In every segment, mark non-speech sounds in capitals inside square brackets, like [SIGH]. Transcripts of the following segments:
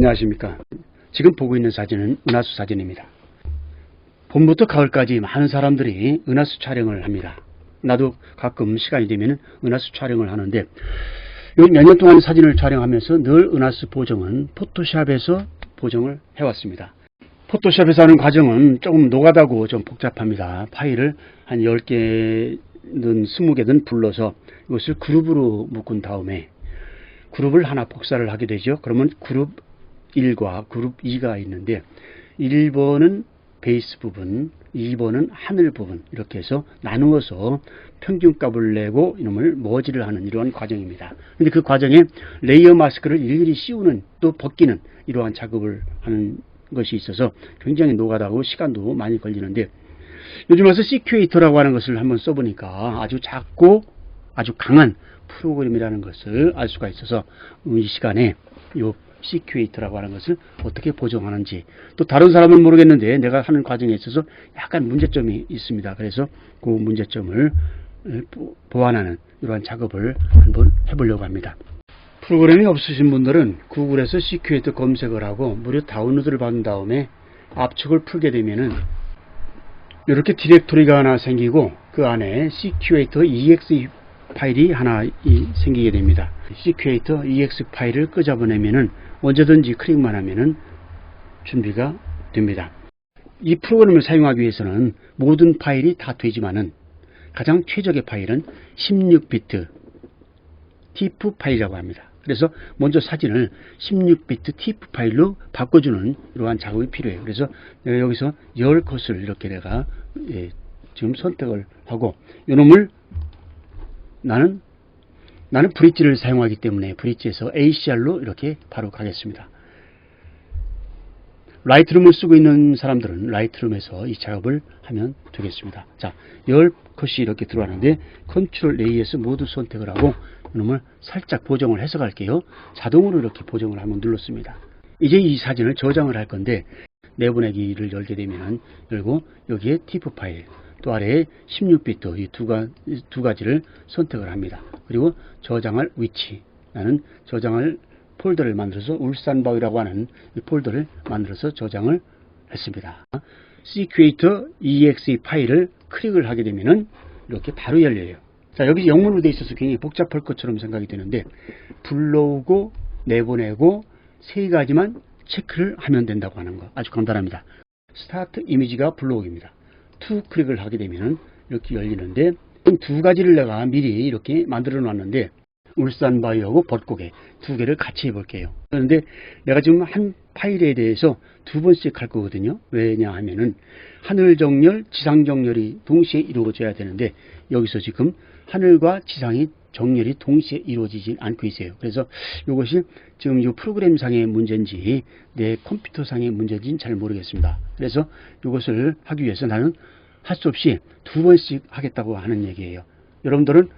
안녕하십니까. 지금 보고 있는 사진은 은하수 사진입니다. 봄부터 가을까지 많은 사람들이 은하수 촬영을 합니다. 나도 가끔 시간이 되면 은하수 촬영을 하는데 몇년 동안 사진을 촬영하면서 늘 은하수 보정은 포토샵에서 보정을 해왔습니다. 포토샵에서 하는 과정은 조금 노가다고 좀 복잡합니다. 파일을 한 10개든 20개든 불러서 이것을 그룹으로 묶은 다음에 그룹을 하나 복사를 하게 되죠. 그러면 그룹 1과 그룹 2가 있는데 1번은 베이스 부분, 2번은 하늘 부분 이렇게 해서 나누어서 평균값을 내고 이놈을 머지를 하는 이러한 과정입니다. 근데 그 과정에 레이어 마스크를 일일이 씌우는 또 벗기는 이러한 작업을 하는 것이 있어서 굉장히 노가다고 시간도 많이 걸리는데 요즘 와서 시큐에이터라고 하는 것을 한번 써보니까 아주 작고 아주 강한 프로그램이라는 것을 알 수가 있어서 이 시간에 요 시큐에이터라고 하는 것을 어떻게 보정하는지 또 다른 사람은 모르겠는데 내가 하는 과정에 있어서 약간 문제점이 있습니다. 그래서 그 문제점을 보완하는 이러한 작업을 한번 해보려고 합니다. 프로그램이 없으신 분들은 구글에서 시큐에이터 검색을 하고 무료 다운로드를 받은 다음에 압축을 풀게 되면은 이렇게 디렉토리가 하나 생기고 그 안에 시큐에이터 exe 파일이 하나 생기게 됩니다. 시큐에이터 ex 파일을 끄잡아내면은 언제든지 클릭만 하면은 준비가 됩니다. 이 프로그램을 사용하기 위해서는 모든 파일이 다 되지만은 가장 최적의 파일은 16비트 TIFF 파일이라고 합니다. 그래서 먼저 사진을 16비트 TIFF 파일로 바꿔주는 이러한 작업이 필요해요. 그래서 내가 여기서 열 컷을 이렇게 내가 예, 지금 선택을 하고 이놈을 나는 나는 브릿지를 사용하기 때문에 브릿지에서 ACR로 이렇게 바로 가겠습니다. 라이트룸을 쓰고 있는 사람들은 라이트룸에서 이 작업을 하면 되겠습니다. 자, 열 컷이 이렇게 들어가는데 컨트롤 A에서 모두 선택을 하고 이놈을 살짝 보정을 해서 갈게요. 자동으로 이렇게 보정을 한번 눌렀습니다. 이제 이 사진을 저장을 할 건데 내보내기를 열게 되면 열고 여기에 TIFF 파일 또 아래에 16비트 이두두 가지를 선택을 합니다. 그리고 저장할 위치 나는 저장할 폴더를 만들어서 울산바위라고 하는 이 폴더를 만들어서 저장을 했습니다. C크리에이터 exe 파일을 클릭을 하게 되면은 이렇게 바로 열려요. 자, 여기 영문으로 되어 있어서 굉장히 복잡할 것처럼 생각이 되는데 불러오고 내보내고 세 가지만 체크를 하면 된다고 하는 거 아주 간단합니다. 스타트 이미지가 불러오기입니다. 투 클릭을 하게 되면 이렇게 열리는데 두 가지를 내가 미리 이렇게 만들어 놨는데 울산 바이오하고 벚고개 두 개를 같이 해볼게요. 그런데 내가 지금 한 파일에 대해서 두 번씩 할 거거든요. 왜냐 하면은 하늘 정렬, 지상 정렬이 동시에 이루어져야 되는데 여기서 지금 하늘과 지상이 정렬이 동시에 이루어지지 않고 있어요. 그래서 이것이 지금 이 프로그램 상의 문제인지 내 컴퓨터 상의 문제인지는 잘 모르겠습니다. 그래서 이것을 하기 위해서 나는 할 수 없이 두 번씩 하겠다고 하는 얘기예요. 여러분들은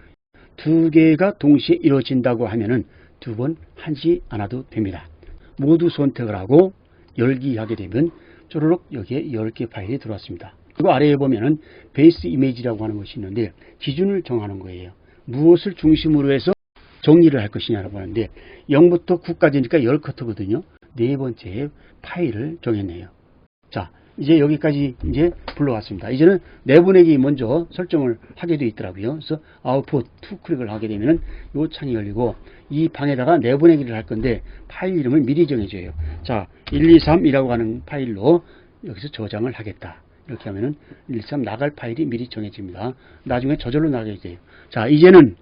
두 개가 동시에 이루어진다고 하면은 두 번 하지 않아도 됩니다. 모두 선택을 하고 열기 하게 되면 쪼르륵 여기에 10개 파일이 들어왔습니다. 그리고 아래에 보면은 베이스 이미지라고 하는 것이 있는데 기준을 정하는 거예요. 무엇을 중심으로 해서 정리를 할 것이냐라고 하는데 0부터 9까지니까 10커트거든요. 네 번째 파일을 정했네요. 자, 이제 여기까지 이제 불러왔습니다. 이제는 내보내기 먼저 설정을 하게 되어 있더라고요. 그래서 아웃풋 투 클릭을 하게 되면은 요 창이 열리고 이 방에다가 내보내기를 할 건데 파일 이름을 미리 정해줘요. 자, 123이라고 하는 파일로 여기서 저장을 하겠다. 이렇게 하면은 123 나갈 파일이 미리 정해집니다. 나중에 저절로 나가게 돼요. 자, 이제는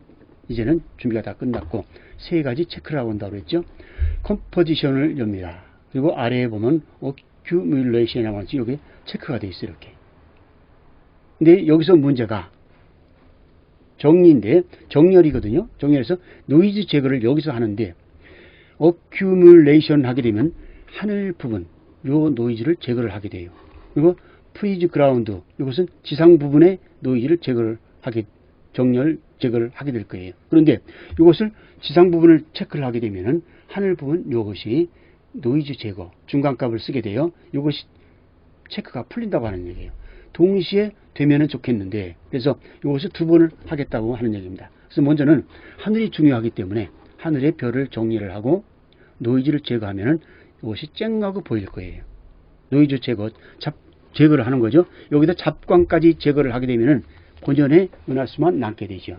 이제는 준비가 다 끝났고 세 가지 체크를 하고 온다고 그랬죠. 컴포지션을 엽니다. 그리고 아래에 보면 accumulation이라고 하지 여기 체크가 되어 있어요. 이렇게. 근데 여기서 문제가 정리인데 정렬이거든요. 정렬해서 노이즈 제거를 여기서 하는데 accumulation 하게 되면 하늘 부분 요 노이즈를 제거를 하게 돼요. 그리고 프리즈 그라운드 이것은 지상 부분의 노이즈를 제거를 하게 정렬 제거를 하게 될 거예요. 그런데 이것을 지상 부분을 체크를 하게 되면은 하늘 부분 이것이 노이즈 제거 중간값을 쓰게 돼요. 이것이 체크가 풀린다고 하는 얘기예요. 동시에 되면은 좋겠는데 그래서 이것을 두 번을 하겠다고 하는 얘기입니다. 그래서 먼저는 하늘이 중요하기 때문에 하늘의 별을 정리를 하고 노이즈를 제거하면은 이것이 쨍하고 보일 거예요. 노이즈 제거, 잡, 제거를 하는 거죠. 여기다 잡광까지 제거를 하게 되면은 본연의 은하수만 남게 되죠.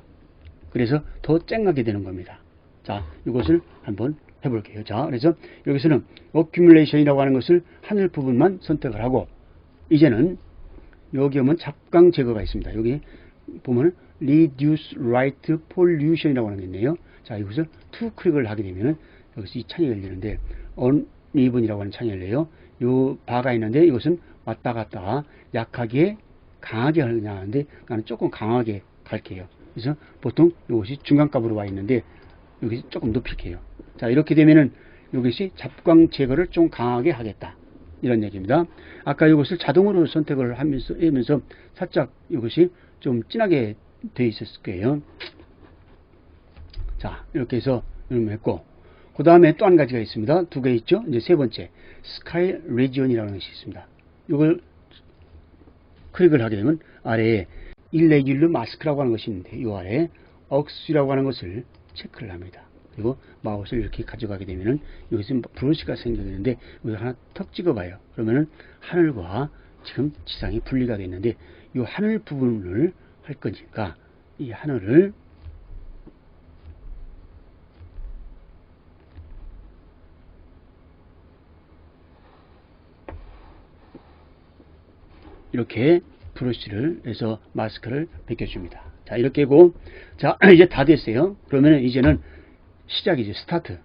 그래서 더 쨍하게 되는 겁니다. 자, 이것을 한번 해볼게요. 자, 그래서 여기서는 어큐뮬레이션이라고 하는 것을 하늘 부분만 선택을 하고 이제는 여기 오면 잡광 제거가 있습니다. 여기 보면 reduce light pollution이라고 하는 게 있네요. 자, 이것을 투 클릭을 하게 되면은 여기서 이 창이 열리는데 uneven이라고 하는 창이 열려요. 요 바가 있는데 이것은 왔다 갔다 약하게 강하게 하느냐 하는데 나는 조금 강하게 갈게요. 그래서 보통 이것이 중간값으로 와 있는데 여기 조금 높일게요. 자, 이렇게 되면은 이것이 잡광 제거를 좀 강하게 하겠다. 이런 얘기입니다. 아까 이것을 자동으로 선택을 하면서, 하면서 살짝 이것이 좀 진하게 돼 있었을 거예요. 자, 이렇게 해서 이렇게 했고, 그 다음에 또 한 가지가 있습니다. 두 개 있죠? 이제 세 번째, 스카이 레지온이라는 것이 있습니다. 이걸 클릭을 하게 되면 아래에 일레귤르 마스크라고 하는 것이 있는데 이 아래에 억스라고 하는 것을 체크를 합니다. 그리고 마우스를 이렇게 가져가게 되면은 여기서 브러쉬가 생기는데 여기 하나 턱 찍어봐요. 그러면은 하늘과 지금 지상이 분리가 되는데 이 하늘 부분을 할 거니까 이 하늘을 이렇게 브러쉬를 해서 마스크를 벗겨줍니다. 자, 이렇게 하고, 자, [CLEARS THROAT] 이제 다 됐어요. 그러면 이제는 시작이죠. 스타트.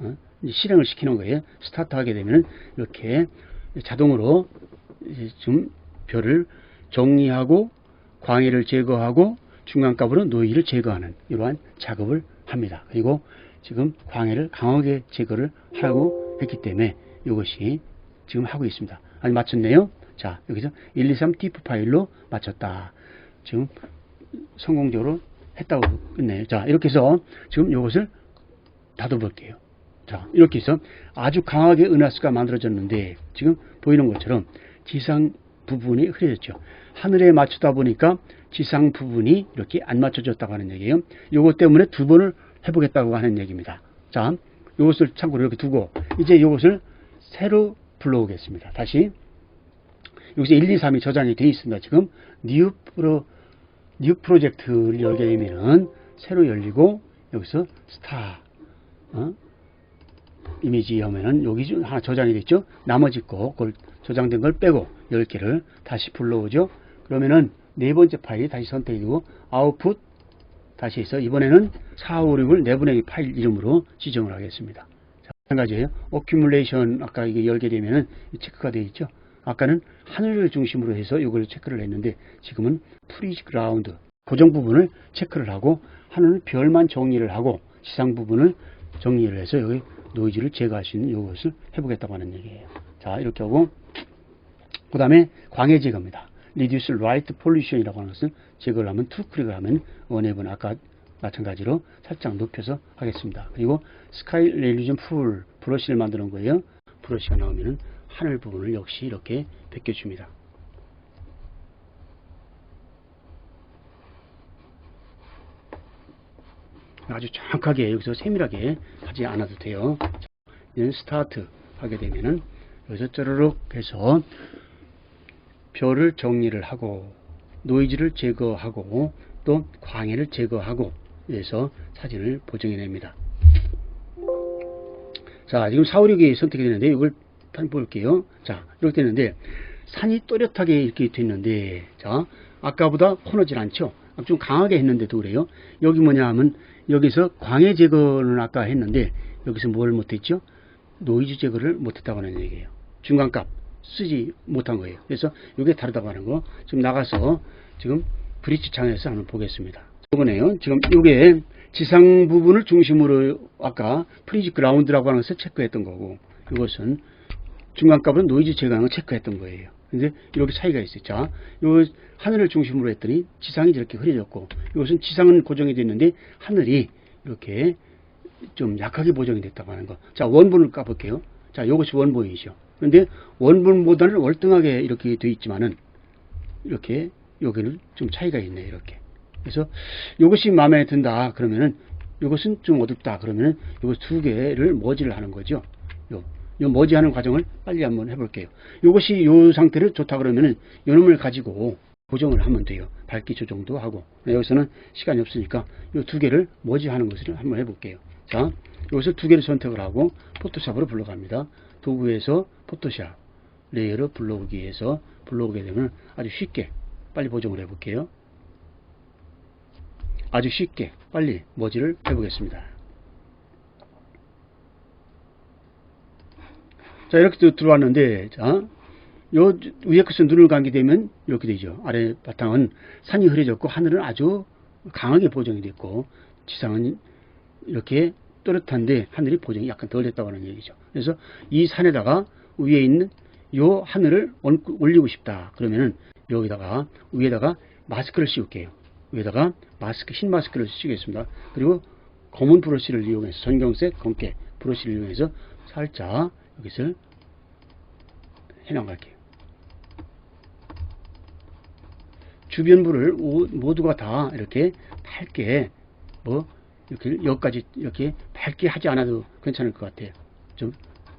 어? 실행을 시키는 거예요. 스타트 하게 되면 이렇게 자동으로 좀 별을 정리하고 광해를 제거하고 중간값으로 노이를 제거하는 이러한 작업을 합니다. 그리고 지금 광해를 강하게 제거를 하고 했기 때문에 이것이 지금 하고 있습니다. 아니, 맞췄네요. 자, 여기서 1, 2, 3 TIFF 파일로 맞췄다. 지금 성공적으로 했다고 끝내요. 자, 이렇게 해서 지금 이것을 닫아볼게요. 자, 이렇게 해서 아주 강하게 은하수가 만들어졌는데 지금 보이는 것처럼 지상 부분이 흐려졌죠. 하늘에 맞추다 보니까 지상 부분이 이렇게 안 맞춰졌다고 하는 얘기예요. 이것 때문에 두 번을 해보겠다고 하는 얘기입니다. 자, 이것을 참고로 이렇게 두고 이제 이것을 새로 불러오겠습니다. 다시 여기서 1, 2, 3이 저장이 되어 있습니다. 지금 뉴 프로 뉴 프로젝트를 열게 되면은 새로 열리고 여기서 스타 어? 이미지 하면은 여기 좀 하나 저장이 됐죠. 나머지 거 그걸 저장된 걸 빼고 10개를 다시 불러오죠. 그러면은 네 번째 파일이 다시 선택이 되고 아웃풋 다시 해서 이번에는 4, 5, 6을 내분의 파일 이름으로 지정을 하겠습니다. 자, 마찬가지예요. 오큐뮬레이션 아까 이게 열게 되면은 체크가 되어 있죠. 아까는 하늘을 중심으로 해서 이걸 체크를 했는데 지금은 프리즈 그라운드 고정 부분을 체크를 하고 하늘은 별만 정리를 하고 지상 부분을 정리를 해서 여기 노이즈를 제거할 수 있는 이것을 해보겠다고 하는 얘기예요. 자 이렇게 하고 그 다음에 광해 제거입니다. Reduce Light Pollution이라고 하는 것은 제거를 하면 투 클릭을 하면 원앱은 아까 마찬가지로 살짝 높여서 하겠습니다. 그리고 스카이 레일리전 풀 브러쉬를 만드는 거예요. 브러쉬가 나오면은 하늘 부분을 역시 이렇게 벗겨줍니다. 아주 정확하게 여기서 세밀하게 하지 않아도 돼요. 이는 스타트 하게 되면은 여기서 쩌르륵 해서 별을 정리를 하고 노이즈를 제거하고 또 광해를 제거하고 해서 사진을 보정해냅니다. 자, 지금 4, 5, 6이 선택이 되는데 이걸 한번 볼게요. 자, 이렇게 되는데 산이 또렷하게 이렇게 되는데 자, 아까보다 코너질 않죠? 좀 강하게 했는데도 그래요. 여기 뭐냐 하면 여기서 광해 제거는 아까 했는데 여기서 뭘 못했죠? 노이즈 제거를 못했다고 하는 얘기예요. 중간값 쓰지 못한 거예요. 그래서 이게 다르다고 하는 거 지금 나가서 지금 브릿지 창에서 한번 보겠습니다. 이거네요. 지금 이게 지상 부분을 중심으로 아까 프리즈 그라운드라고 하는 것을 체크했던 거고 이것은 중간값은 노이즈 제거하는 걸 체크했던 거예요. 근데 이렇게 차이가 있어요. 자, 요 하늘을 중심으로 했더니 지상이 이렇게 흐려졌고 이것은 지상은 고정이 됐는데 하늘이 이렇게 좀 약하게 보정이 됐다고 하는 거. 자, 원본을 까볼게요. 자, 이것이 원본이죠. 그런데 원본보다는 월등하게 이렇게 돼 있지만은 이렇게 여기는 좀 차이가 있네 이렇게. 그래서 이것이 마음에 든다 그러면은 이것은 좀 어둡다 그러면은 이것 두 개를 머지를 하는 거죠. 요 요 머지하는 과정을 빨리 한번 해볼게요. 이것이 요 상태를 좋다 그러면은 요놈을 가지고 고정을 하면 돼요. 밝기 조정도 하고 여기서는 시간이 없으니까 요 두 개를 머지하는 것을 한번 해볼게요. 자, 여기서 두 개를 선택을 하고 포토샵으로 불러갑니다. 도구에서 포토샵 레이어로 불러오기에서 불러오게 되면 아주 쉽게 빨리 보정을 해볼게요. 아주 쉽게 빨리 머지를 해보겠습니다. 자 이렇게 또 들어왔는데 자, 요 위에 것을 눈을 감게 되면 이렇게 되죠. 아래 바탕은 산이 흐려졌고 하늘은 아주 강하게 보정이 됐고 지상은 이렇게 또렷한데 하늘이 보정이 약간 덜 됐다고 하는 얘기죠. 그래서 이 산에다가 위에 있는 요 하늘을 올리고 싶다. 그러면은 여기다가 위에다가 마스크를 씌울게요. 위에다가 마스크 흰 마스크를 씌우겠습니다. 그리고 검은 브러쉬를 이용해서 전경색 검게 브러쉬를 이용해서 살짝 여기서 해나갈게요. 주변부를 오- 모두가 다 이렇게 밝게 뭐 이렇게 여기까지 이렇게 밝게 하지 않아도 괜찮을 것 같아요. 좀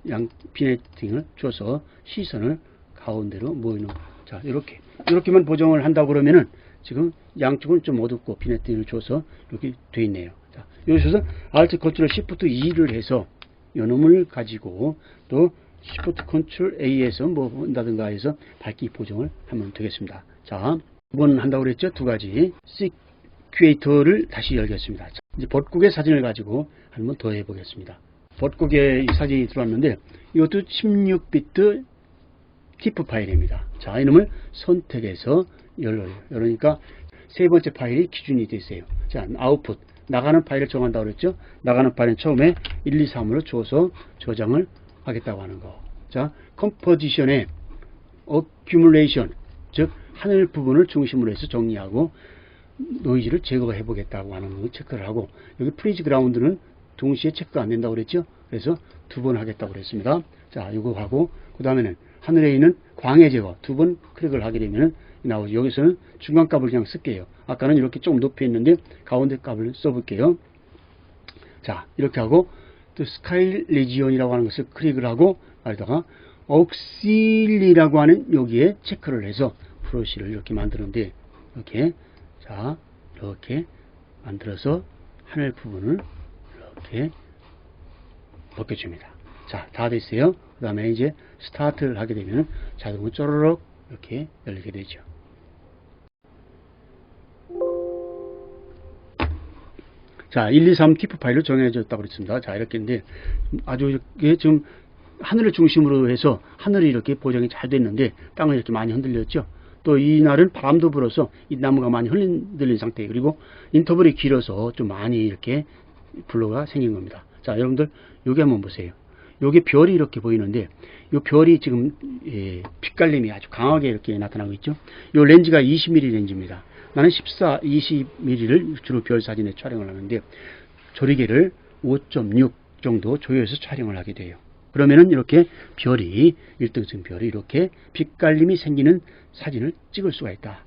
양 비네팅을 줘서 시선을 가운데로 모이는 자 이렇게 이렇게만 보정을 한다고 그러면은 지금 양쪽은 좀 어둡고 비네팅을 줘서 이렇게 돼 있네요. 자 여기서 Alt 컨트롤 Shift E를 해서 요놈을 가지고 또 Shift 컨트롤 A에서 뭐 본다든가 해서 밝기 보정을 하면 되겠습니다. 자, 이번 한다고 그랬죠? 두 가지. 시큐에이터를 다시 열겠습니다. 자, 이제 벚국의 사진을 가지고 한번 더 해보겠습니다. 벚국의 이 사진이 들어왔는데 이것도 16비트 TIFF 파일입니다. 자, 이놈을 선택해서 열어요. 열으니까 세 번째 파일이 기준이 되세요. 자, 아웃풋. 나가는 파일을 정한다고 그랬죠? 나가는 파일은 처음에 1, 2, 3으로 줘서 저장을 하겠다고 하는 거. 자, 컴포지션에 어큐뮬레이션, 즉 하늘 부분을 중심으로 해서 정리하고 노이즈를 제거해 보겠다고 하는 거 체크를 하고 여기 프리즈 그라운드는 동시에 체크가 안 된다고 그랬죠? 그래서 두 번 하겠다고 그랬습니다. 자, 이거 하고 그 다음에는 하늘에 있는 광해 제거 두 번 클릭을 하게 되면은 나오죠. 여기서는 중간 값을 그냥 쓸게요. 아까는 이렇게 좀 높이 했는데 가운데 값을 써볼게요. 자, 이렇게 하고 또 스카일 레지온이라고 하는 것을 클릭을 하고 여기다가 억실리라고 하는 여기에 체크를 해서 브러쉬를 이렇게 만드는데 이렇게 자 이렇게 만들어서 하늘 부분을 이렇게 벗겨줍니다. 자, 다 됐어요. 그 다음에 이제 스타트를 하게 되면 자동으로 쪼르륵 이렇게 열리게 되죠. 자, 1, 2, 3 티프 파일로 정해졌다고 그랬습니다. 자, 이렇게 인데 아주 이게 지금 하늘을 중심으로 해서 하늘이 이렇게 보정이 잘 됐는데 땅은 이렇게 많이 흔들렸죠. 또 이날은 바람도 불어서 이 나무가 많이 흔들린 상태 그리고 인터벌이 길어서 좀 많이 이렇게 블로가 생긴 겁니다. 자, 여러분들 여기 한번 보세요. 여기 별이 이렇게 보이는데 이 별이 지금 예, 빛깔림이 아주 강하게 이렇게 나타나고 있죠. 이 렌즈가 20mm 렌즈입니다. 나는 14, 20mm를 주로 별 사진에 촬영을 하는데 조리개를 5.6 정도 조여서 촬영을 하게 돼요. 그러면은 이렇게 별이 1등승 별이 이렇게 빛깔림이 생기는 사진을 찍을 수가 있다.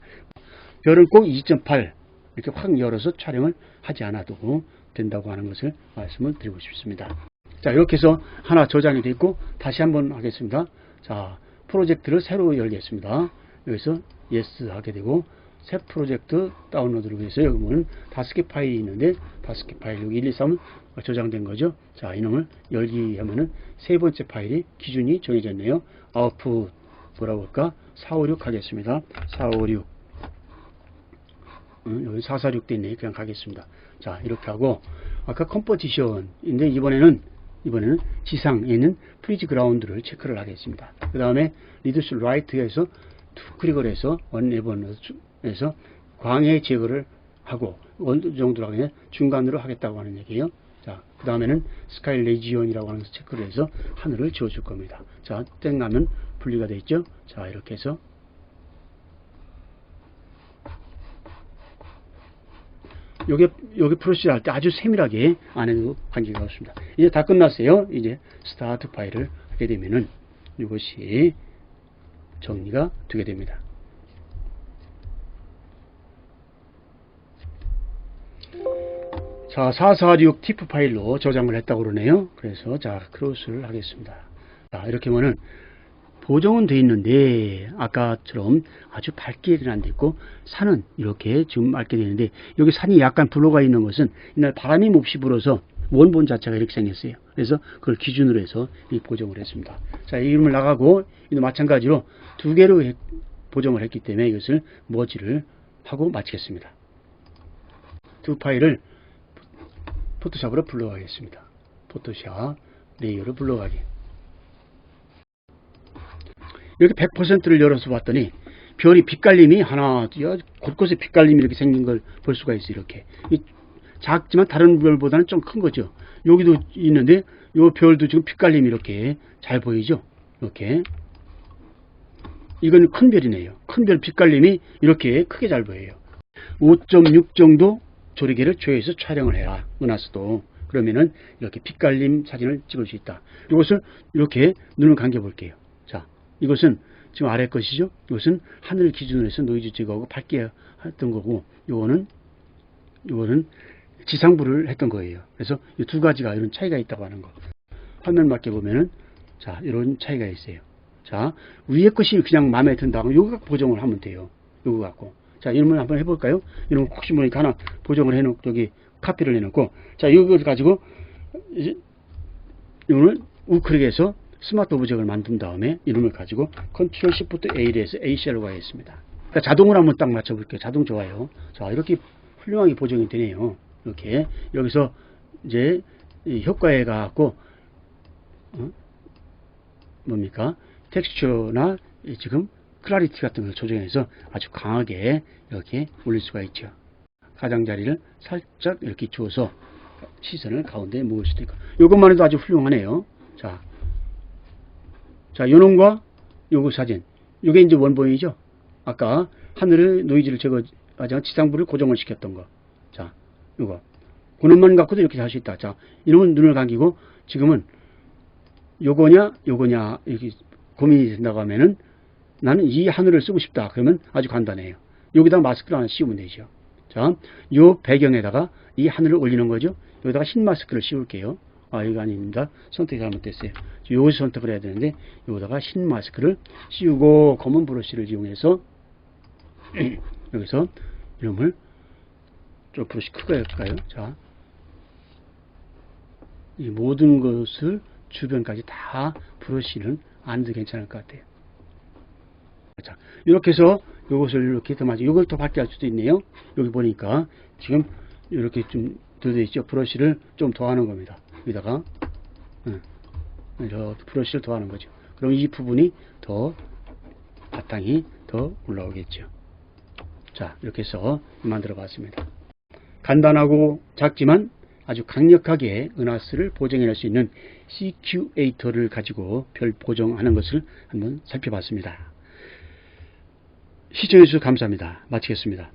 별은 꼭 2.8 이렇게 확 열어서 촬영을 하지 않아도 된다고 하는 것을 말씀을 드리고 싶습니다. 자 이렇게 해서 하나 저장이 되어 있고 다시 한번 하겠습니다. 자 프로젝트를 새로 열겠습니다. 여기서 yes 하게 되고 새 프로젝트 다운로드를 위해서 여기 보면 다섯 개 파일이 있는데 다섯 개 파일 여기 1, 2, 3은 저장된 거죠. 자 이놈을 열기 하면은 세 번째 파일이 기준이 정해졌네요. 아웃풋 뭐라고 할까? 456 하겠습니다. 456 음, 여기 446돼 있네. 그냥 가겠습니다. 자 이렇게 하고 아까 컴포지션인데 이번에는 이번에는 지상에 있는 프리즈 그라운드를 체크를 하겠습니다. 그 다음에 리드스 라이트에서 투 클릭을 해서 원레번에서 광해 제거를 하고 어느 정도로 하냐 중간으로 하겠다고 하는 얘기예요. 자, 그 다음에는 스카이 레지온이라고 하는 체크를 해서 하늘을 지워줄 겁니다. 자, 땡 가면 분리가 되어 있죠. 자, 이렇게 해서 요게 요게 프로시할 때 아주 세밀하게 안 해도 관계가 없습니다. 이제 다 끝났어요. 이제 스타트 파일을 하게 되면은 이것이 정리가 되게 됩니다. 자, 446 티프 파일로 저장을 했다고 그러네요. 그래서 자, 크로스를 하겠습니다. 자, 이렇게 하면은 보정은 돼 있는데 아까처럼 아주 밝게는 안 됐고 산은 이렇게 지금 맑게 되는데 여기 산이 약간 불어가 있는 것은 이날 바람이 몹시 불어서 원본 자체가 이렇게 생겼어요. 그래서 그걸 기준으로 해서 이 보정을 했습니다. 자, 이 이름을 나가고 이도 마찬가지로 두 개로 해- 보정을 했기 때문에 이것을 머지를 하고 마치겠습니다. 두 파일을 포토샵으로 불러가겠습니다. 포토샵 레이어로 불러가기. 이렇게 100%를 열어서 봤더니 별이 빛깔림이 하나, 여- 곳곳에 빛깔림이 이렇게 생긴 걸 볼 수가 있어요. 이렇게. 이 작지만 다른 별보다는 좀 큰 거죠. 여기도 있는데 이 별도 지금 빛깔림이 이렇게 잘 보이죠. 이렇게. 이건 큰 별이네요. 큰 별 빛깔림이 이렇게 크게 잘 보여요. 5.6 정도 조리개를 조여서 촬영을 해라. 은하수도. 그러면은 이렇게 빛깔림 사진을 찍을 수 있다. 이것을 이렇게 눈을 감겨 볼게요. 자, 이것은 지금 아래 것이죠. 이것은 하늘 기준으로 해서 노이즈 제거하고 밝게 했던 거고, 요거는 요거는 지상부를 했던 거예요. 그래서 이 두 가지가 이런 차이가 있다고 하는 거. 화면 맞게 보면은 자 이런 차이가 있어요. 자 위에 것이 그냥 마음에 든다 면 요거 갖고 보정을 하면 돼요. 요거 갖고 자 이름을 한번 해볼까요? 거 혹시 모르니까 하나 보정을 해놓고 여기 카피를 해놓고 자 이걸 가지고 이거를 우클릭해서 스마트 오브젝을 만든 다음에 이름을 가지고 컨트롤 시프트 A를 해서 ACL로 가겠습니다. 그러니까 자동으로 한번 딱 맞춰볼게요. 자동 좋아요. 자 이렇게 훌륭하게 보정이 되네요. 이렇게 여기서 이제 이 효과에 가갖고 어? 뭡니까 텍스처나 이 지금 클라리티 같은 걸 조정해서 아주 강하게 이렇게 올릴 수가 있죠. 가장자리를 살짝 이렇게 주어서 시선을 가운데에 모을 수도 있고 이것만 해도 아주 훌륭하네요. 자, 자 요놈과 요거 사진 요게 이제 원본이죠. 아까 하늘의 노이즈를 제거하지 지상부를 고정을 시켰던 거. 자, 요거. 그놈만 갖고도 이렇게 할 수 있다. 자, 이놈은 눈을 감기고 지금은 요거냐, 요거냐, 이렇게 고민이 된다고 하면은 나는 이 하늘을 쓰고 싶다. 그러면 아주 간단해요. 여기다 마스크를 하나 씌우면 되죠. 자, 요 배경에다가 이 하늘을 올리는 거죠. 여기다가 흰 마스크를 씌울게요. 아, 이거 아닙니다. 선택이 잘못됐어요. 여기서 선택을 해야 되는데, 여기다가 흰 마스크를 씌우고 검은 브러쉬를 이용해서 [CLEARS THROAT] 여기서 이름을 좀 브러쉬 크게 할까요? 자, 이 모든 것을 주변까지 다 브러쉬는 안 해도 괜찮을 것 같아요. 자, 이렇게 해서 이것을 이렇게 더 맞아. 이걸 더 밝게 할 수도 있네요. 여기 보니까 지금 이렇게 좀 들어져 있죠. 브러쉬를 좀 더하는 겁니다. 여기다가 응. 저 브러쉬를 더하는 거죠. 그럼 이 부분이 더 바탕이 더 올라오겠죠. 자, 이렇게 해서 만들어 봤습니다. 간단하고 작지만 아주 강력하게 은하수를 보정해낼 수 있는 CQ에이터를 가지고 별 보정하는 것을 한번 살펴봤습니다. 시청해주셔서 감사합니다. 마치겠습니다.